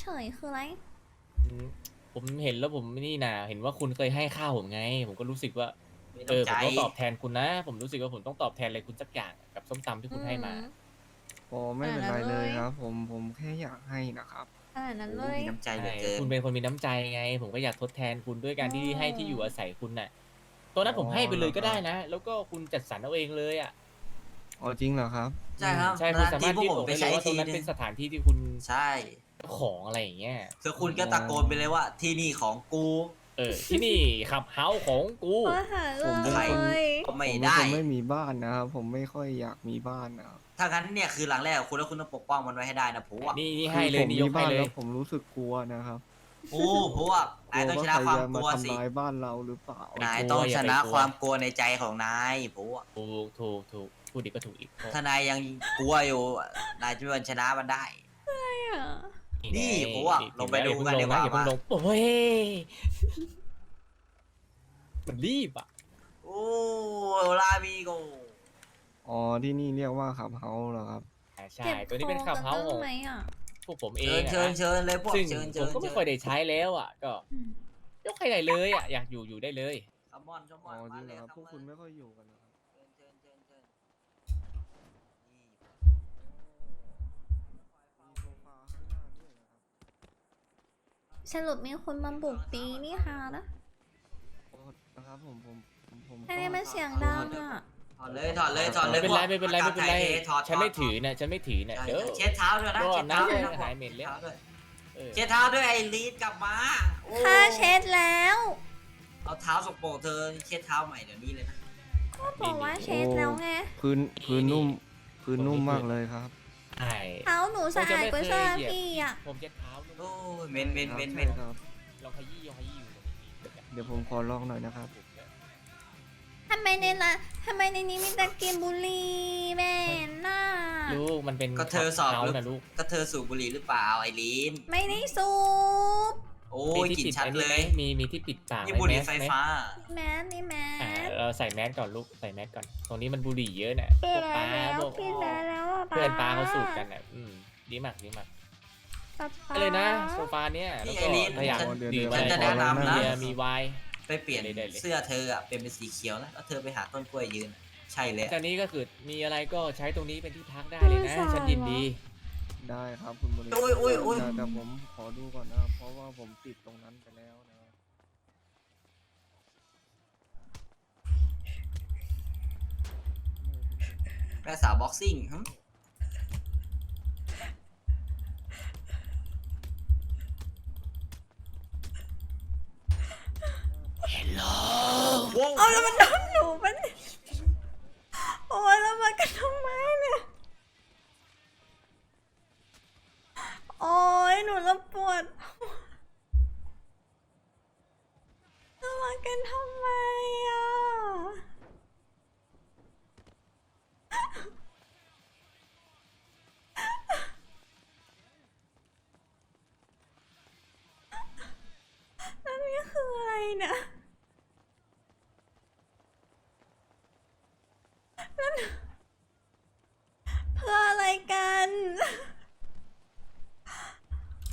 เฉยคืออะไร อืมผมเห็นแล้วผมนี่นะเห็นว่าคุณเคยให้ข้าวผมไง ผมก็รู้สึกว่ามีเออน้ำผใจมต้องตอบแทนคุณนะ ผมรู้สึกว่าผมต้องตอบแทนอะไรคุณสักอย่างกับส้มตำที่คุณให้มาอืมโอ้ไม่เป็นไรอ่าแล้วเลยเลยครับ ผมผมแค่อยากให้นะครับ ขนาดนั้นเลโอ้ย มีน้ำใจเหลือใช่เกิน คุณเป็นคนมีน้ำใจไง ผมก็อยากทดแทนคุณด้วยการที่อ๋อ ให้ที่อยู่อาศัยคุณน่ะตัวนั้นผมให้ไปเลยก็ได้นะ แล้วก็คุณจัดสรรเอาเองเลยอะอ๋อจริงเหรอครับ ใช่ครับใช่คุณนานสาทีมารถพวกยื่นผมอกไปได้เลใช้ยว่าตรทีงนั้นนึเป็นงสถานที่ที่คุณใช่ เจ้าของอะไรอย่างเงี้ยคือคุณก็ตะโกนไปเลยว่า ที่นี่ของกูเออที่นี่ขับเฮาของกู มาหาเรื่องผมเป็นเลคน ย ก็ไม่ผมเป็นได้คนไม่มีบ้านนะครับ ผมไม่ค่อยอยากมีบ้านนะครับถ้างั้นเนี่ยคือหลังแรกของคุณแล้วคุณต้องปกป้องมันไว้ให้ได้นะผัวนี่นี่ให้เลยคือผมนี่ยมีกให้บ้านเลแล้ยวผมรู้สึกกลัวนะครับโอ้ผัวกนายลัวต้องว่าชนะใครความจะกมาลัวสิ ทำลายบ้านเราหรือเปล่า นายต้องชนะความกลัวในใจของนายผัวถูกถูกถูกพูดดีก็ถูกอีก ถ้านายยังกลัวอยู่ นายจะเป็นชนะมันได้นี่ ผมว่าลงไปดูกันดีกว่า อย่าเพิ่งลงโอ้ยมันรีบอะโอ้ลาบีโกอ๋อที่นี่เรียกว่าขับเฮาเหรอครับอ่าใช่เจ็บตัวนี้เป็นขับเฮาคอขกัองนไหมอะพวกผมเอเชิงญอะเชิญนะเชิญเลยพวกซึ่งเชิญผเชิมญก็ไม่ค่อยได้ใช้แล้วอะ ก็อืมยกใครได้เลยอะ อยากอยู่อยู่ได้เลยคัมมอนคัมมอ๋ออนจมาริงเหเลรอยครับคัมพวกมคุอณนไม่ค่อยอยู่กันนะ สรุปมีคนมาบุกตีนี่ฮานะโอ้นะครับผมผมผมผมทำไมมันเสียงดังอะ ถอดเลยถอดเลยถอดเลยไม่เป็นไรไม่เป็นไรไม่เป็นไร ถอดฉันไม่ถือนะฉันไม่ถือนะใช่เดี๋ยวเช็ดเท้าด้วยนะรอเช็บดนะเท้าด้วยให้นะหายเหม็นแล้วช็ดท้าด้วยเออเช็ดเท้าด้วยไอ้ลีดกลับมาโอ้ค่าเช็ดแล้ว เอาเท้าสกปรกเธอเช็ดเท้าใหม่เดี๋ยวนี้เลยนะก็บอกว่าเช็ดแล้วไง พื้นพื้นนุ่มพื้นนุ่มมากเลยครับ ใช่ เท้าหนูสะอาดกว่าเสื้อพี่อะผมเช็ดเท้านุ่ม โอ้ยเหม็นเหม็นเหม็นเหม็ใช่นครับลองขยี้ลองขยี้อยู่ตรงนี้เดี๋ยวผมขอลองหน่อยนะครับ ทำไมในละทำไมในนี้มีแต่กินบุหรี่แม่น่าลูกมันเป็นก็เธอสอบขัหรือเท้านะลูกก็เธอสูบบุหรี่หรือเปล่าไอ้ลีนไม่ได้สูบโอ้ยมีกลิ่ที่นปิดชัดอันเลนี้ไหมยมีมีที่ปิดปากนี่หมบุหรี่แมสไฟหมฟ้า แมสนี่แมอ่าสเราใส่แมสก่อนลูกใส่แมสก่อน ตรงนี้มันบุหรี่เยอะน่ะพปิวดกป้าแล้วพวกปิดแล้วอะเพื่อนป้าเขาสูบกันอะอืมดีมากดีมากป๊าป๊า ไปเลยนะโซฟาเนี้ยแล้วนี่ก็ไอ้ลิ้นพยายามเดี๋ยวดื่มเดี๋ยวฉันจะแนะนำนะ เบียร์มีไวน์ ไปเปลี่ยนได้เลยได้เลยเสื้อเธออะเป็นเป็นสีเขียวนะแล้วเธอไปหาต้นกล้วยยืนอะใช่เลยตอนนี้ก็คือมีอะไรก็ใช้ตรงนี้เป็นที่พักได้เลยนะ ฉันยินดี ได้ครับคุณบริโอ้ยโอ้ยโอ้ย แต่แต่ผมขอดูก่อนนะครับเพราะว่าผมติดตรงนั้นไปแล้วนะครับแม่สาวบ็อกซิ่งหึโว้ เอาแล้วมันโดนหนูปะเนี่ยโอ้ยแล้วมากันทำไมเนี่ยโอ้ยหนูระปวดแล้วมากันทำไมอะแล้วนี่คืออะไรเนี่ยแล้วหนูเพื่ออะไรกัน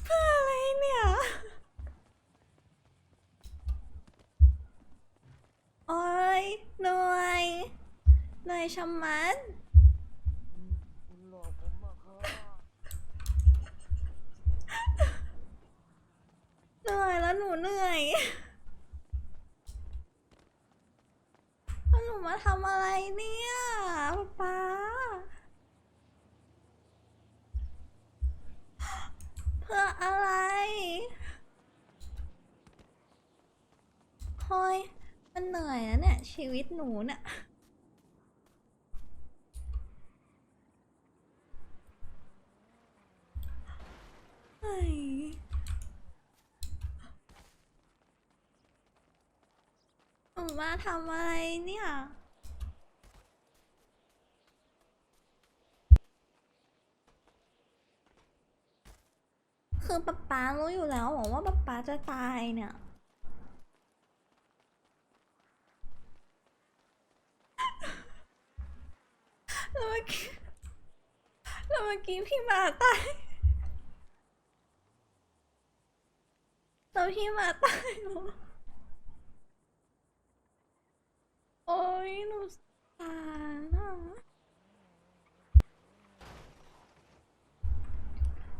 เพื่ออะไรเนี่ย โอ้ยเหนื่อยเหนื่อยชะมัด คุณหลอกผมมาครับ เหนูเหนื่อยแล้วหนูมาทำอะไรเนี่ยป๊าเพื่ออะไรเฮ้ยมันเหนื่อยนะเนี่ยชีวิตหนูเนี่ยเฮ้ย หนู มาทำอะไรเนี่ย คือป๊าป๊ารู้อยู่แล้วบอกว่าป๊าป๊าจะตายเนี่ยแล้วเมื่อกี้แล้วเมื่อกี้พี่มาตายแล้วพี่มาตายเหรอโอ้ ยหนูสงสารอะ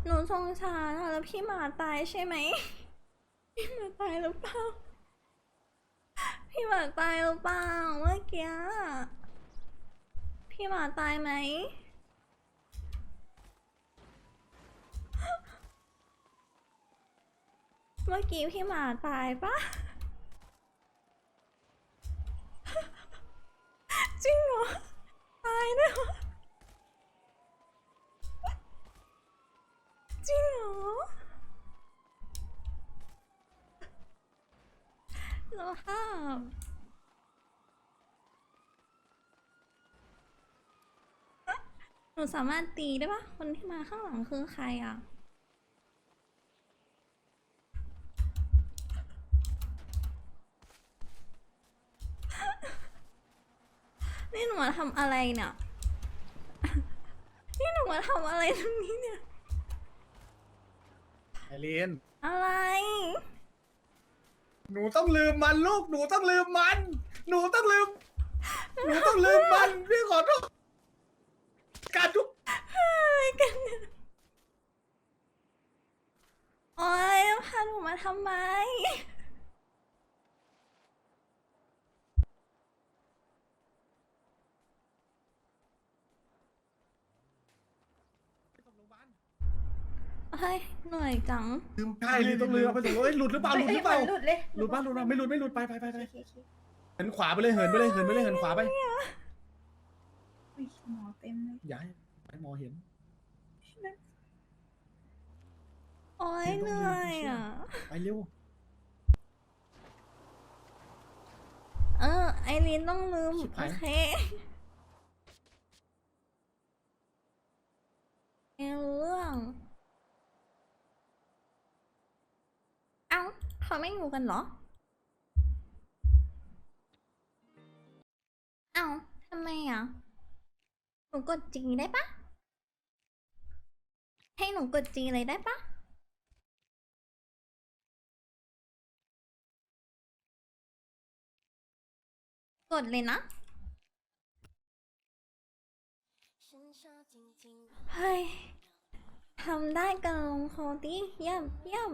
หนูสงสารอะแล้วพี่หมาตายใช่ไหม พี่หมาตายหรือเปล่า พี่หมาตายหรือเปล่าเมื่อกี้ พี่หมาตายไหมเมื่อกี้พี่หมาตายปะ จริงเหรอ ตายด้วจริงเหรอสภาพหนูสามารถตีได้ปะคนที่มาข้างหลังคือใครอะ นี่หนูมาทำอะไรเนี่ย นี่หนูมาทำอะไรตรงนี้เนี่ย ไอรีนอะไร หนูต้องลืมมันลูก หนูต้องลืมมัน หนูต้องลืม หนูต้องลืมมันพี่ขอโทษการทุกอะไรกันเนี่ยโอ๊ยพาหนูมาทำไม เฮ้ยเหนื่อยจังลืมใช่รีนต้องลืมเอาไปถึงเอ้ยหลุดหรือเปล่าหลุดหรือเปล่าหลุดเลยหลุดบ้างหลุดบ้างไม่หลุดไม่หลุดไปไปไปไปเหินขวาไปเลยเหินไปเลยเหินไปเลยเหินขวาไปอุ๊ยหมอเต็มเลยอย่าให้ให้หมอเห็น โอ๊ยเหนื่อยอะ ไปเร็วเออ ไอรีนต้องลืมชิบโอหายเคไม่รู้เรื่อง เอ้า เขาไม่อยู่กันเหรอ เอ้าทำไมอะ หนูกดจีได้ปะ ให้หนูกดจีเลยได้ปะกดเลยนะ เฮ้ยทำได้กันลงคอดิเยี่ยมเยี่ยม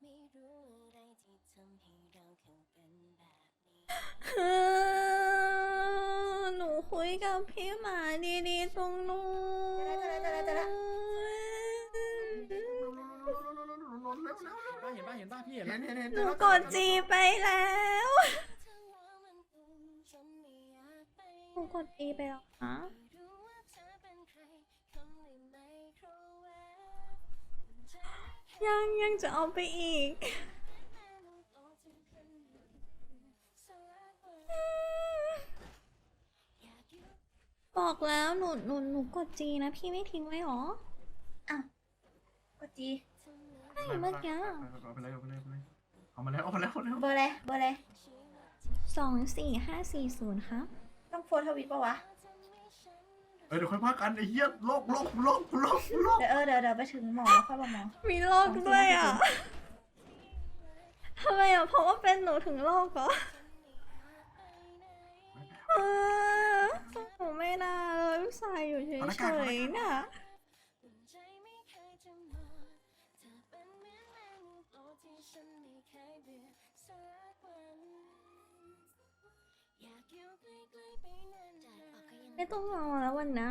ไม่รู้อะไรที่ทำให้เราเข้าเป็นแบบนี้คือหนูคุยกับพี่หมาดีๆตรงนู้นเจอแล้วเจอแล้วเจอแล้วเห็นป่ะเห็นป่ะพี่เห็นแล้วหนูกดจีไปแล้ว หนูกดจีไปแล้วนะ ยังยังจะเอาไปอีก บอกแล้วหนูหนูหนูกดจีนะพี่ไม่ทิ้งไว้หรอกดจีใช่เมื่อกี้เอาไปเลยเอาไปเลยเอาไปเลยเอามาแล้วเอามาแล้วเอามาแล้วเบอร์อะไรเบอร์อะไรสองสี่ห้าสี่ศูนย์ครับ ต้องโฟนทวิตปะวะ เออเดี๋ยวค่อยพักกันไอ้เหี้ยโลกโลกโลกโลกโลกเดี๋ยวเออเดี๋ยวเดี๋ยวไปถึงหมอแล้วค่อยบอกหมอ มีโรคด้วยอะทำไมอะ เพราะว่าเป็นหนูถึงโรคเหรอเออหนูไม่น่าเลยอุตส่าห์อยู่เฉยๆน่ะ ไปนานๆไม่ต้องรอแล้ววันนะ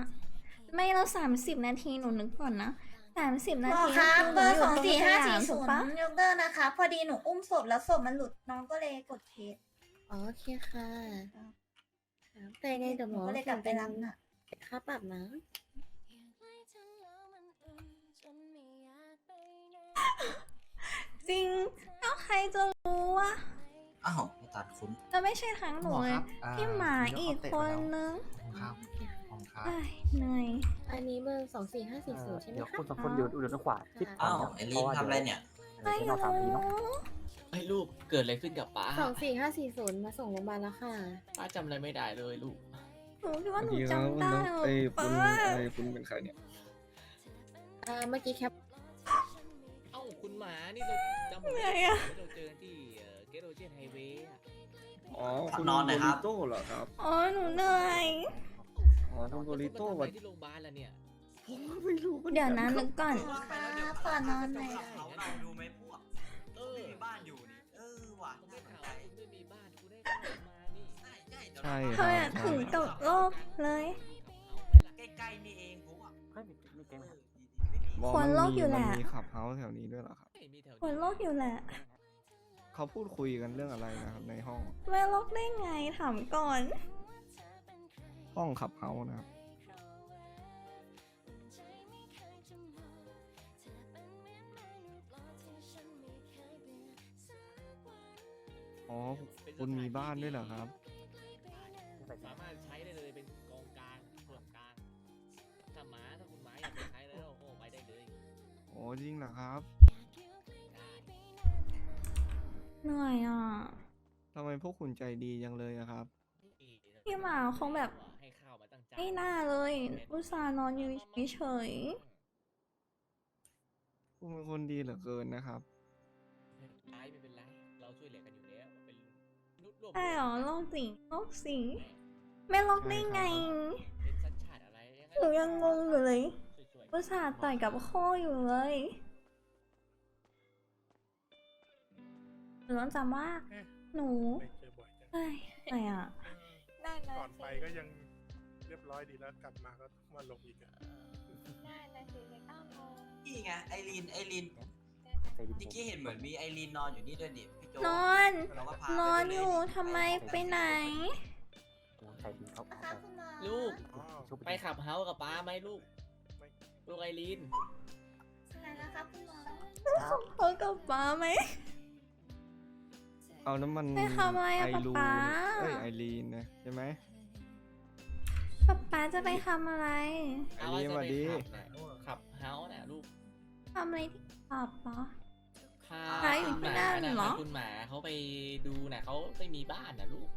ไม่เราสามสิบนาทีหนูนึกก่อนนะสามสิบหนามอทีครับหเบนูอร์ยู่สองสี่ห้าตรสี่งสศูยมนถูกปะย์ยกเดอร์นะคะ พอดีหนูอุ้มศพแล้วศพมันหลุดน้องก็เลยกดเคสอ๋อโอเคค่ะครับแต่ไงเดี๋ยวหหมนูอก็เลยกลับไปรับน่ะค่าปรับนะอยู่ใกล้เธอแล้วมันอุ่นจนไม่อยากไปไหนจริงก็ใครจะรู้วะอ้าวไม่ ตัดคุณจะไม่ใช่ทั้งหนูเลยพี่หมาอีกคนนึงครับผมครับเอ้ยเหนื่อยอันนี้เบอร์สองสี่ห้าสี่ศูนย์ใช่ไหมเดี๋ยวคะคุณสองคนอยู่อยู่ทางขวาที่อ้าวไอรีนทำอะไรเนี่ยไม่เดี๋ยวเราทำดีรู้เนาะให้ลูกเกิดอะไรขึ้นกับป้าสองสี่ห้าสี่ศูนย์มาส่งโรงพยาบาลแล้วค่ะป้าจำอะไรไม่ได้เลยลูกหนูคิดว่าหนูดีครับจำได้น้องหรอไอ้ยป้าคุณไอ้ยคุณเป็นใครเนี่ยเอ่อเมื่อกี้แคปเอ้าคุณหมานี่เราจำผมไงได้อะเราเจอกันที่เกโรเจนไฮเวย์ อ๋อขับคุณนอนหน่อยครับ โบริโต้เหรอครับ อ๋อหนูเหนื่อย อ๋อคุณโบริโต้วัวันที่โรงพยาบาลแล้วเนี่ย ผมก็ไม่รู้หมือกัเดี๋ยวนะนึกก่อนครับขอนอนหน่อยขับเขาเราดูไหมพวกเออไม่มีบ้านอยู่นี่เออว่ะผมน่าได้สนข่าวใจว่าคุณไม่มีบ้านคุณได้เข้ามานี่ใช่ใช่เดี๋ยวใช่เราเธออะถึงกับโลกเลยใกล้ๆนี่เองผมอะเฮ้ยมีมีเกมเอครับอดีๆไม่มีบอกควรโลกมันมีอยู่แหละ มันมีขับเฮาส์แถวนี้ด้วยเหรอครับ ไม่มีแถวคนโลกอยู่แหละ เขาพูดคุยกันเรื่องอะไรนะครับในห้อง ไม่โลกได้ไงถามก่อน ห้องขับเฮาส์นะครับ อ๋อ คุณมีบ้านด้วยเหรอครับ สามารถใช้ได้เลยเป็นกองกลางส่วนกลางถ้าหมาถ้าคุณหมาอยากจะใช้แล้วโอ้ไปได้เลย โอ้จริงเหรอครับ เหนื่อยอะทำไมพวกคุณใจดีจังเลยอะครับ พี่หมาคงแบบให้ข้าวมาตั้งใจไม่น่าเลยอุตส่าห์นอนอยู่เฉยคุณเป็นคนดีเหลือเกินนะครับไม่เป็นไรไม่เป็นไรเราช่วยเหลือกันอยู่แล้วเป็นมนุษย์ร่วมๆใช่เหรอโลกสิโลกสิไม่โลกได้ไงเป็นสัญชาติอะไรยังไงหนูยังงงอยู่เลยช่วยๆอุตส่าห์ต่อยกับโคอยู่เลย นูต้องจำว่า หนูไม่เจอบ่อยจังเฮ้ยอะไรอะก่อนไปก็ยังเรียบร้อยดีแล้วกลับมาก็ต้องมาลงอีกอะนี่ไงไอรีนไอรีนใจดีเมื่อกี้เห็นเหมือนมีไอรีนนอนอยู่นี่ด้วยนี่พี่โจนอน เราก็พานอนอยู่ทำไมไปไหนใจดีเขานะเขาคะคุณหมอลูก อ๋อ ชุบไปขับเฮาส์กับป้าไหมลูกลูกไอรีนไหนนะคะคุณหมอเขากับป้าไหม เอาน้ำมันไปทำอะไรอะไอรูป๊า เอ้ยไอรีนนะใช่ไหมป๊าป๊าจะไปทำอะไรไอรีนสวัสดี ขับเฮาส์น่ะลูกทำอะไรที่ขับเหรอ พาหาอยู่คุณที่หมานั่นน่ะเหรอพาคุณหมาเขาไปดูน่ะเขาไม่มีบ้านน่ะลูก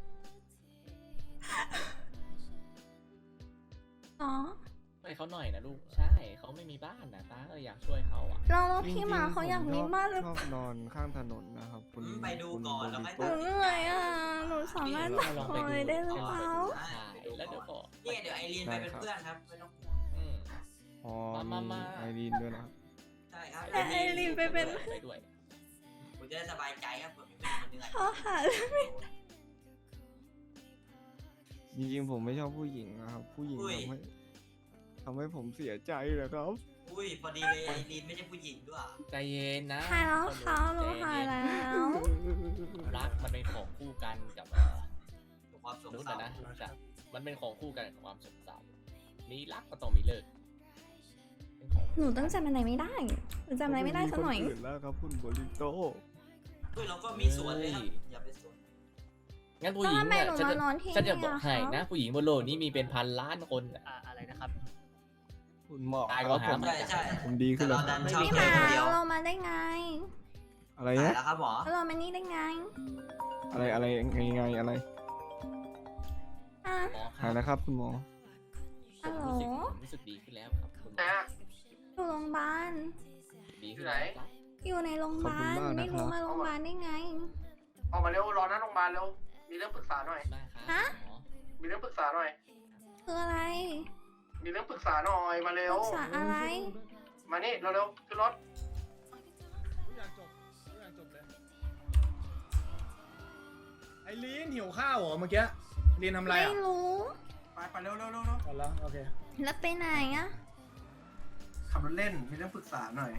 อ๋อช่ วยเขาหน่อยนะลูก ใช่เขาไม่มีบ้านนะตาก็เลยอยากช่วยเขาอะ เราแล้วจริงพี่ๆหมาเขาอยากผมีชอบบ้านหรือชอบนอนข้างถนนนะครับ คุณอืมไปดูคุณก่อนโบแล้วริค่อยโต้หนูเหนื่อยอะ หนูสามารถนี่เราลองไปนอนดูได้หรือเปล่าใช่แล้วเดี๋ยวก็เนี่ยเดี๋ยวไอรีนไปเป็นเพื่อนครับไม่ต้องห่วงอืมอ๋อมามามา ไอรีนด้วยนะครับ ใช่ครับแต่ไอรีนไปเป็น ไปด้วย ผมจะได้สบายใจครับเผื่อมีคนเหนื่อยเขาหาจริงๆผมไม่ชอบผู้หญิงนะครับ ผู้หญิงทำให้ ทำให้ผมเสียใจนะครับ อุ้ยพอดีเลยไอรีนไม่ใช่ผู้หญิงด้วย ใจเย็นนะหายแล้วเขาหนูใจหายเย็นแล้ว รักมันเป็นของคู่กันกับเอ่อกับความสมงนุษย์สาอะรนะจะมันเป็นของคู่กันกับความสงสารมีรักก็ต้องมีเลิกเป็นของหนูต้องจำอะไรไม่ได้หนูจำอะไรไม่ได้สักหน่อย คอื่นแล้วครับคุณโบริโต้อุ้ยเราก็มีสวนเลยครับอย่าไปสวนงั้นผู้หญิงแล้วทำไมเนี่ยหนูฉันมาจะนอนที่ฉันจะนี่บอกอะให้คะ นะผู้หญิงบนโลกนี้มีเป็นพันล้านคนอะอะไรนะครับ คุณหมอตายคก็รับหาผมใช่ใช่ผมดีแต่ขึ้นแล้เราวคดัรับนชอบพี่หแค่มาคนเดียวเรามาได้ไงอะไรหายนะแล้วครับหมอเรามานี่ได้ไงอะไรอะไรไงไงอะไรอะหมอคหารัยบแล้วครับคุณหมอฮัลโหลผมรู้สึกผมรู้สึกดีขึ้นแล้วครับคุณอยู่โรงพยาบาลดีขึ้นแล้วครับอยู่ในโรงพยาบาลขอบคุณมากนะครับไม่รู้มาโรงพยาบาลได้ไง ออกมาเร็วรอหน้าโรงพยาบาลเร็วมีเรื่องปรึกษาหน่อยมากครับฮะ หมอมีเรื่องปรึกษาหน่อย คืออะไร มีเรื่องปรึกษาหน่อยมาเร็ปวรึกษาอะไร มานี่เร็วๆขึ้นรถทุกอย่างจบทุกอย่างจบเลยไอรีนหิวข้าวเหรอเมื่อกี้รีนทำอะไรไม่อะรู้ ไปไปเร็วเร็วเร็วเร็วอ๋อแล้วโอเคแล้วไปไหนอะขับรถเล่นมีเรื่องปรึกษาหน่อย